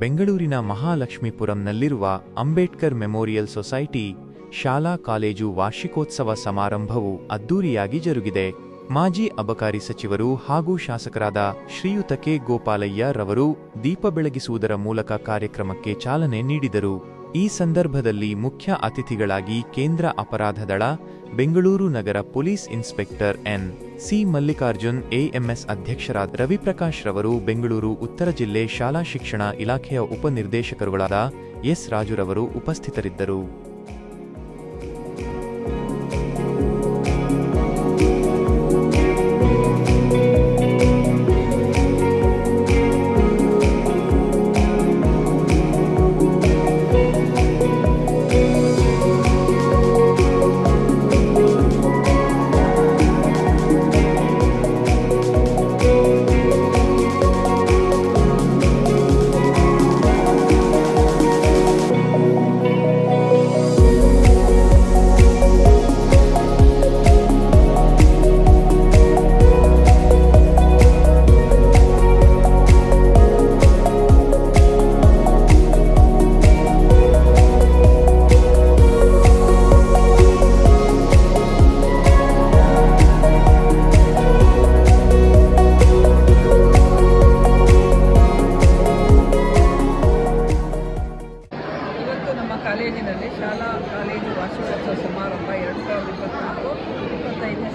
ಬೆಂಗಳೂರಿನ ಮಹಾಲಕ್ಷ್ಮೀಪುರಂನಲ್ಲಿರುವ Ambedkar memorial society ಶಾಲಾ ಕಾಲೇಜು ವಾರ್ಷಿಕೋತ್ಸವ ಸಮಾರಂಭವು ಅದ್ದೂರಿಯಾಗಿ ಜರುಗಿದೆ. ಮಾಜಿ ಅಬಕಾರಿ ಸಚಿವರು ಹಾಗೂ ಶಾಸಕರಾದ ಶ್ರೀಯುತ ಕೆ. ಗೋಪಾಲಯ್ಯ ರವರು ದೀಪ ಬೆಳಗಿಸುವುದರ ಮೂಲಕ ಕಾರ್ಯಕ್ರಮಕ್ಕೆ ಚಾಲನೆ ನೀಡಿದರು. ಈ ಸಂದರ್ಭದಲ್ಲಿ ಮುಖ್ಯ ಅತಿಥಿಗಳಾಗಿ ಕೇಂದ್ರ ಅಪರಾಧ ದಳ ಬೆಂಗಳೂರು ನಗರ police inspector N. C Mallikarjun AMS ಅಧ್ಯಕ್ಷರಾದ ರವಿಪ್ರಕಾಶ್ ರವರು, ಬೆಂಗಳೂರು, ಉತ್ತರ ಜಿಲ್ಲೆ ಶಾಲಾ ಶಿಕ್ಷಣ ಇಲಾಖೆಯ ಉಪನಿರ್ದೇಶಕರುಗಳಾದ ಎಸ್ ರಾಜುರವರು ಉಪಸ್ಥಿತರಿದ್ದರು.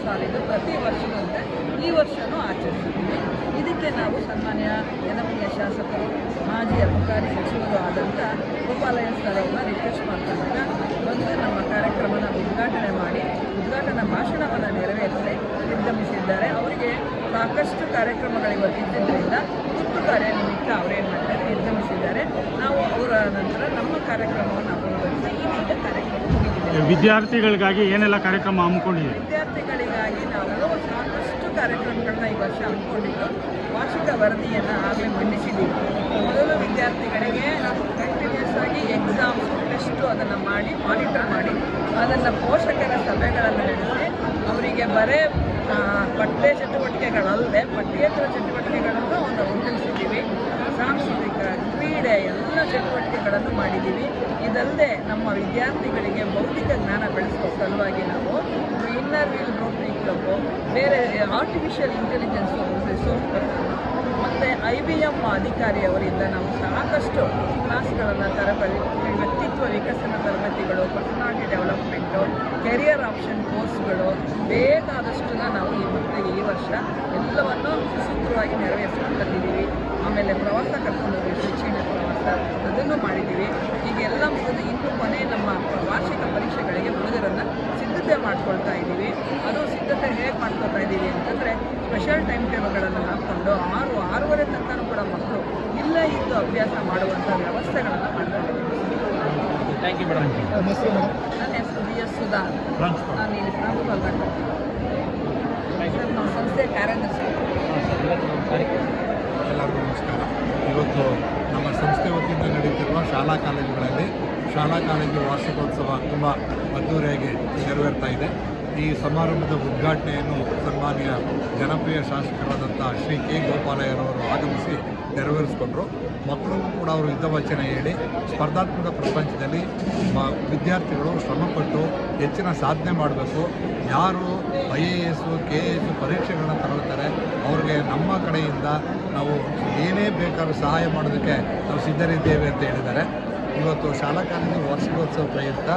ಸಾಲಿದ್ದು ಪ್ರತಿ ವರ್ಷದಂತೆ ಈ ವರ್ಷವೂ ಆಚರಿಸಿದ್ದೀವಿ ಇದಕ್ಕೆ ನಾವು ಸನ್ಮಾನ್ಯ ಜನಪ್ರಿಯ ಶಾಸಕರು ಮಾಜಿ ಅಧಿಕಾರಿ ಸಚಿವರು ಆದಂಥ ಗೋಪಾಲಯ್ಯ ಸರ್ ಅವ್ರನ್ನ ರಿಕ್ವೆಸ್ಟ್ ಮಾಡ್ತಾ ಬಂದು ನಮ್ಮ ಕಾರ್ಯಕ್ರಮನ ಉದ್ಘಾಟನೆ ಮಾಡಿ ಉದ್ಘಾಟನಾ ಭಾಷಣವನ್ನು ನೆರವೇರಿಸಿ ನಿರ್ಗಮಿಸಿದ್ದಾರೆ. ಅವರಿಗೆ ಸಾಕಷ್ಟು ಕಾರ್ಯಕ್ರಮಗಳು ಇವತ್ತಿದ್ದರಿಂದ ತುರ್ತು ಕಾರ್ಯ ನಿಮಿತ್ತ ಅವರೇನು ಮಾಡ್ತಾರೆ ನಿರ್ಗಮಿಸಿದ್ದಾರೆ. ನಾವು ಅವರ ನಂತರ ನಮ್ಮ ಕಾರ್ಯಕ್ರಮವನ್ನು ಅಭಿವೃದ್ಧಿ ಇದೀಗ ಕಾರ್ಯಕ್ರಮ ವಿದ್ಯಾರ್ಥಿಗಳಿಗಾಗಿ ಏನೆಲ್ಲ ಕಾರ್ಯಕ್ರಮ ಹಮ್ಮಿಕೊಂಡಿದೆ ಸಾಕಷ್ಟು ಕಾರ್ಯಕ್ರಮಗಳನ್ನ ಈ ವರ್ಷ ಹಮ್ಮಿಕೊಂಡಿದ್ದು. ವಾರ್ಷಿಕ ವರದಿಯನ್ನು ಆಗಲೇ ಮಂಡಿಸಿದ್ದೀವಿ. ಮೊದಲು ವಿದ್ಯಾರ್ಥಿಗಳಿಗೆ ನಾವು ಕಂಟಿನ್ಯೂಸ್ ಆಗಿ ಎಕ್ಸಾಮ್ ಟೆಸ್ಟು ಅದನ್ನು ಮಾಡಿ ಮಾನಿಟರ್ ಮಾಡಿ, ಅದನ್ನು ಪೋಷಕರ ಸಭೆಗಳನ್ನು ನಡೆಸಿ, ಅವರಿಗೆ ಬರೇ ಪಠ್ಯ ಚಟುವಟಿಕೆಗಳಲ್ಲದೆ ಪಠ್ಯೇತರ ಚಟುವಟಿಕೆಗಳನ್ನು ಒಂದು ಮುಂದಿಸಿದ್ದೀವಿ ಸಾಂಸ್ಕೃತಿಕ ಕ್ರೀಡೆ ಎಲ್ಲ ಚಟುವಟಿಕೆಗಳನ್ನು ಮಾಡಿದ್ದೀವಿ. ಇದಲ್ಲದೆ ನಮ್ಮ ವಿದ್ಯಾರ್ಥಿಗಳಿಗೆ ಭೌತಿಕ ಜ್ಞಾನ ಬೆಳೆಸುವ ಸಲುವಾಗಿ ನಾವು ಇನ್ನರ್ ವೀಲ್ ರೋಟ್ರಿ ಕ್ಲಬ್ಬು ಬೇರೆ ಆರ್ಟಿಫಿಷಿಯಲ್ ಇಂಟೆಲಿಜೆನ್ಸ್ ಮತ್ತು ಐ ಬಿ ಎಂ ಅಧಿಕಾರಿಯವರಿಂದ ನಾವು ಸಾಕಷ್ಟು ಕ್ಲಾಸ್ಗಳನ್ನು ತರಬೇತಿ ವ್ಯಕ್ತಿತ್ವ ವಿಕಸನ ತರಬೇತಿಗಳು ಪರ್ಸನಾಲಿಟಿ ಡೆವಲಪ್ಮೆಂಟು ಕೆರಿಯರ್ ಆಪ್ಷನ್ ಕೋರ್ಸ್ಗಳು ಬೇಕಾದಷ್ಟನ್ನ ನಾವು ಈ ಮಕ್ಕಳಿಗೆ ಈ ವರ್ಷ ಎಲ್ಲವನ್ನು ಸುಸೂತ್ರವಾಗಿ ನೆರವೇರಿಸ್ಕೊಂಡು ಬಂದಿದ್ದೀವಿ. ಆಮೇಲೆ ಪ್ರವಾಸ ಕರ್ಕೊಂಡು ಹೋಗಿ ಶಿಕ್ಷಣ ಪ್ರವಾಸ ಅದನ್ನು ಮಾಡಿದ್ದೀವಿ. ಈಗ ಎಲ್ಲ ಮುಗಿದು ಇನ್ನು ಕೊನೆ ನಮ್ಮ ವಾರ್ಷಿಕ ಪರೀಕ್ಷೆಗಳಿಗೆ ಹುಡುಗರನ್ನು ಸಿದ್ಧತೆ ಮಾಡ್ಕೊಳ್ತಾ ಇದ್ದೀವಿ. ಅದು ಸಿದ್ಧತೆ ಹೇಗೆ ಮಾಡ್ಕೊಳ್ತಾ ಇದ್ದೀವಿ ಅಂತಂದರೆ ಸ್ಪೆಷಲ್ ಟೈಮ್ ಟೇಬಲ್ಗಳನ್ನು ಹಾಕ್ಕೊಂಡು ಆರು ಆರೂವರೆ ತನಕ ಕೂಡ ಮಕ್ಕಳು ಇಲ್ಲೇ ಇದ್ದು ಅಭ್ಯಾಸ ಮಾಡುವಂಥ ವ್ಯವಸ್ಥೆಗಳನ್ನು ಮಾಡ್ತಾ ಇದ್ದೀವಿ. ಥ್ಯಾಂಕ್ ಯು ಮೇಡಮ್ ನನ್ನ ಹೆಸರು ಬಿ ಎಸ್ ಸುಧಾ. ನಾನು ಇಲ್ಲಿ ಪ್ರಾಂಶುಪಾಲ್ ಸರ್ ನಮ್ಮ ಸಂಸ್ಥೆ ಕಾರ್ಯದರ್ಶಿ. ಎಲ್ಲರಿಗೂ ನಮಸ್ಕಾರ. ಇವತ್ತು ನಡೀತಿರುವ ಶಾಲಾ ಕಾಲೇಜುಗಳಲ್ಲಿ ಶಾಲಾ ಕಾಲೇಜು ವಾರ್ಷಿಕೋತ್ಸವ ತುಂಬ ಅದ್ದೂರಿಯಾಗಿ ನೆರವೇರ್ತಾ ಇದೆ. ಈ ಸಮಾರಂಭದ ಉದ್ಘಾಟನೆಯನ್ನು ಸನ್ಮಾನ್ಯ ಜನಪ್ರಿಯ ಶಾಸಕರಾದಂಥ ಶ್ರೀ ಕೆ ಗೋಪಾಲಯ್ಯರವರು ಆಗಮಿಸಿ ನೆರವೇರಿಸಿಕೊಂಡರು. ಮಕ್ಕಳಿಗೂ ಕೂಡ ಅವರು ಹಿತವಚನ ಹೇಳಿ ಸ್ಪರ್ಧಾತ್ಮಕ ಪ್ರಪಂಚದಲ್ಲಿ ವಿದ್ಯಾರ್ಥಿಗಳು ಶ್ರಮಪಟ್ಟು ಹೆಚ್ಚಿನ ಸಾಧನೆ ಮಾಡಬೇಕು. ಯಾರು I A S K A S ಪರೀಕ್ಷೆಗಳನ್ನ ತಗೊಳ್ತಾರೆ. ಅವ್ರಿಗೆ ನಮ್ಮ ಕಡೆಯಿಂದ ನಾವು ಏನೇ ಬೇಕಾದ್ರೂ ಸಹಾಯ ಮಾಡೋದಕ್ಕೆ ನಾವು ಸಿದ್ಧರಿದ್ದೇವೆ ಅಂತ ಹೇಳಿದ್ದಾರೆ. ಇವತ್ತು ಶಾಲಾ ಕಾಲೇಜು ವಾರ್ಷಿಕೋತ್ಸವ ಪ್ರಯುಕ್ತ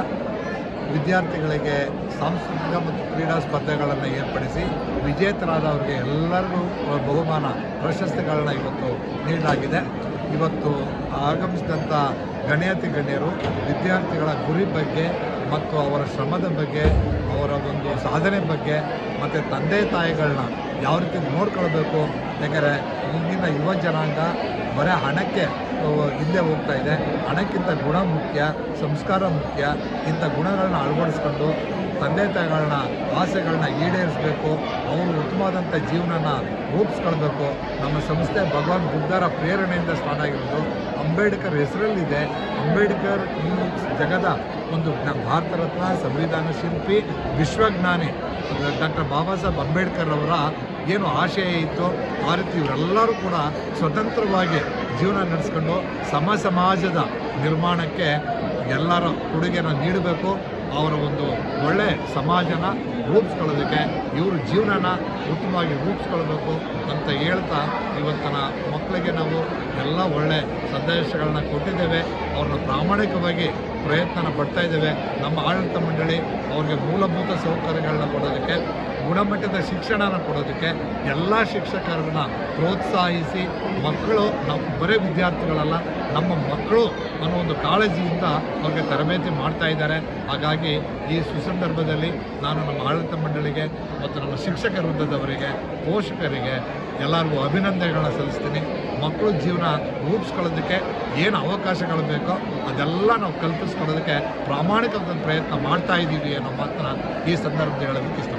ವಿದ್ಯಾರ್ಥಿಗಳಿಗೆ ಸಾಂಸ್ಕೃತಿಕ ಮತ್ತು ಕ್ರೀಡಾ ಸ್ಪರ್ಧೆಗಳನ್ನು ಏರ್ಪಡಿಸಿ ವಿಜೇತರಾದವರಿಗೆ ಎಲ್ಲರಿಗೂ ಬಹುಮಾನ, ಪ್ರಶಸ್ತಿಗಳನ್ನ ಇವತ್ತು ನೀಡಲಾಗಿದೆ. ಇವತ್ತು ಆಗಮಿಸಿದಂಥ ಗಣ್ಯಾತಿ ಗಣ್ಯರು, ವಿದ್ಯಾರ್ಥಿಗಳ ಗುರಿ ಬಗ್ಗೆ ಮತ್ತು ಅವರ ಶ್ರಮದ ಬಗ್ಗೆ ಅವರ ಒಂದು ಸಾಧನೆ ಬಗ್ಗೆ, ಮತ್ತು ತಂದೆ ತಾಯಿಗಳನ್ನ ಯಾವ ರೀತಿ ನೋಡ್ಕೊಳ್ಬೇಕು, ಯಾಕಂದರೆ ಈಗಿನ ಯುವ ಜನಾಂಗ ಬರೀ ಹಣಕ್ಕೆ ಹಿಂದೆ ಹೋಗ್ತಾ ಇದೆ. ಹಣಕ್ಕಿಂತ ಗುಣ ಮುಖ್ಯ, ಸಂಸ್ಕಾರ ಮುಖ್ಯ, ಇಂಥ ಗುಣಗಳನ್ನ ಅಳವಡಿಸ್ಕೊಂಡು ತಂದೆ ತಾಯಿಗಳನ್ನ ಆಸೆಗಳನ್ನ ಈಡೇರಿಸಬೇಕು ಅವರು ಉತ್ತಮವಾದಂಥ ಜೀವನನ ರೂಪಿಸ್ಕೊಳ್ಬೇಕು. ನಮ್ಮ ಸಂಸ್ಥೆ ಭಗವಾನ್ ಬುದ್ಧರ ಪ್ರೇರಣೆಯಿಂದ ಸ್ಟಾರ್ಟ್ ಆಗಿರೋದು ಅಂಬೇಡ್ಕರ್ ಹೆಸರಲ್ಲಿದೆ. ಅಂಬೇಡ್ಕರ್ ಈ ಜಗದ ಒಂದು ಭಾರತ ರತ್ನ ಸಂವಿಧಾನ ಶಿಲ್ಪಿ, ವಿಶ್ವಜ್ಞಾನಿ. ಡಾಕ್ಟರ್ ಬಾಬಾ ಸಾಹೇಬ್ ಅಂಬೇಡ್ಕರ್ ಅವರ ಏನು ಆಶಯ ಇತ್ತು, ಆ ರೀತಿ ಇವರೆಲ್ಲರೂ ಕೂಡ ಸ್ವತಂತ್ರವಾಗಿ ಜೀವನ ನಡೆಸ್ಕೊಂಡು ಸಮ ಸಮಾಜದ ನಿರ್ಮಾಣಕ್ಕೆ ಎಲ್ಲರ ಕೊಡುಗೆಯನ್ನು ನೀಡಬೇಕು. ಅವರ ಒಂದು ಒಳ್ಳೆ ಸಮಾಜನ ರೂಪಿಸ್ಕೊಳ್ಳೋದಕ್ಕೆ ಇವ್ರ ಜೀವನನ ಉತ್ತಮವಾಗಿ ರೂಪಿಸ್ಕೊಳ್ಬೇಕು ಅಂತ ಹೇಳ್ತಾ ಇವತ್ತಿನ ಮಕ್ಕಳಿಗೆ ನಾವು ಎಲ್ಲ ಒಳ್ಳೆ ಸಂದೇಶಗಳನ್ನ ಕೊಟ್ಟಿದ್ದೇವೆ. ಅವ್ರನ್ನ ಪ್ರಾಮಾಣಿಕವಾಗಿ ಪ್ರಯತ್ನ ಪಡ್ತಾ ಇದ್ದೇವೆ. ನಮ್ಮ ಆಡಳಿತ ಮಂಡಳಿ ಅವ್ರಿಗೆ ಮೂಲಭೂತ ಸೌಕರ್ಯಗಳನ್ನ ಕೊಡೋದಕ್ಕೆ ಗುಣಮಟ್ಟದ ಶಿಕ್ಷಣನ ಕೊಡೋದಕ್ಕೆ ಎಲ್ಲ ಶಿಕ್ಷಕರನ್ನ ಪ್ರೋತ್ಸಾಹಿಸಿ ಮಕ್ಕಳು ನಮ್ಮ ಬರೀ ವಿದ್ಯಾರ್ಥಿಗಳಲ್ಲ, ನಮ್ಮ ಮಕ್ಕಳು ಅನ್ನೋ ಒಂದು ಕಾಳಜಿಯಿಂದ ಅವ್ರಿಗೆ ತರಬೇತಿ ಮಾಡ್ತಾ ಇದ್ದಾರೆ. ಹಾಗಾಗಿ ಈ ಸುಸಂದರ್ಭದಲ್ಲಿ ನಾನು ನಮ್ಮ ಆಡಳಿತ ಮಂಡಳಿಗೆ ಮತ್ತು ನಮ್ಮ ಶಿಕ್ಷಕ ವೃದ್ಧದವರಿಗೆ ಪೋಷಕರಿಗೆ ಎಲ್ಲರಿಗೂ ಅಭಿನಂದನೆಗಳನ್ನ ಸಲ್ಲಿಸ್ತೀನಿ. ಮಕ್ಕಳ ಜೀವನ ರೂಪಿಸ್ಕೊಳ್ಳೋದಕ್ಕೆ ಏನು ಅವಕಾಶಗಳು ಬೇಕೋ ಅದೆಲ್ಲ ನಾವು ಕಲ್ಪಿಸ್ಕೊಳ್ಳೋದಕ್ಕೆ ಪ್ರಾಮಾಣಿಕವಾದ ಪ್ರಯತ್ನ ಮಾಡ್ತಾ ಇದ್ದೀವಿ ಅನ್ನೋ ಮಾತನ್ನ ಈ ಸಂದರ್ಭದಲ್ಲಿ ಹೇಳೋದಕ್ಕೆ ಇಷ್ಟಪಡ್ತೀನಿ.